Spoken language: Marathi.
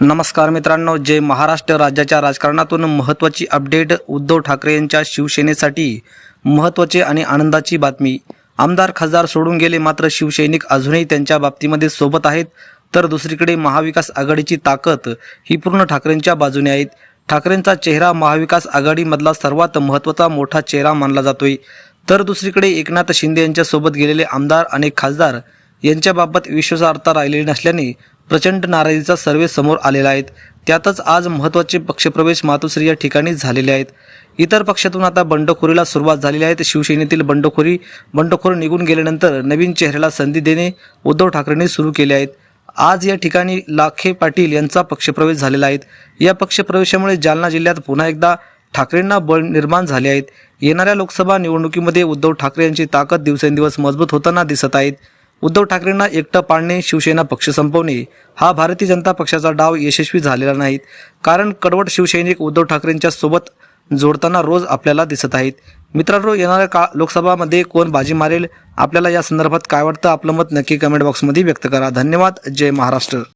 नमस्कार मित्रांनो जय महाराष्ट्र राज्याच्या राजकारणातून महत्त्वाची अपडेट उद्धव ठाकरे यांच्या शिवसेनेसाठी महत्त्वाची आणि आनंदाची बातमी. आमदार खासदार सोडून गेले मात्र शिवसैनिक अजूनही त्यांच्या बाबतीमध्ये सोबत आहेत. तर दुसरीकडे महाविकास आघाडीची ताकद ही पूर्ण ठाकरेंच्या बाजूने आहेत ठाकरेंचा चेहरा महाविकास आघाडीमधला सर्वात महत्त्वाचा मोठा चेहरा मानला जातोय. तर दुसरीकडे एकनाथ शिंदे यांच्यासोबत गेलेले आमदार आणि खासदार यांच्याबाबत विश्वासार्हता राहिलेली नसल्याने प्रचंड नाराजीचा सर्वे समोर आलेला आहेत त्यातच आज महत्त्वाचे पक्षप्रवेश मातोश्री या ठिकाणी झालेले आहेत. इतर पक्षातून आता बंडखोरीला सुरुवात झालेली आहे. शिवसेनेतील बंडखोरी बंडखोर निघून गेल्यानंतर नवीन चेहऱ्याला संधी देणे उद्धव ठाकरेंनी सुरू केले आहेत. आज या ठिकाणी लाखे पाटील यांचा पक्षप्रवेश झालेला आहे. या पक्षप्रवेशामुळे जालना जिल्ह्यात पुन्हा एकदा ठाकरेंना बळ निर्माण झाले आहेत. येणाऱ्या लोकसभा निवडणुकीमध्ये उद्धव ठाकरे यांची ताकद दिवसेंदिवस मजबूत होताना दिसत आहेत. उद्धव ठाकरेंना एकटं पाडणे शिवसेना पक्ष संपवणे हा भारतीय जनता पक्षाचा डाव यशस्वी झालेला नाहीत. कारण कडवट शिवसैनिक उद्धव ठाकरेंच्या सोबत जोडताना रोज आपल्याला दिसत आहेत. मित्रांनो येणाऱ्या का लोकसभामध्ये कोण बाजी मारेल? आपल्याला या संदर्भात काय वाटतं? आपलं मत नक्की कमेंट बॉक्समध्ये व्यक्त करा. धन्यवाद. जय महाराष्ट्र.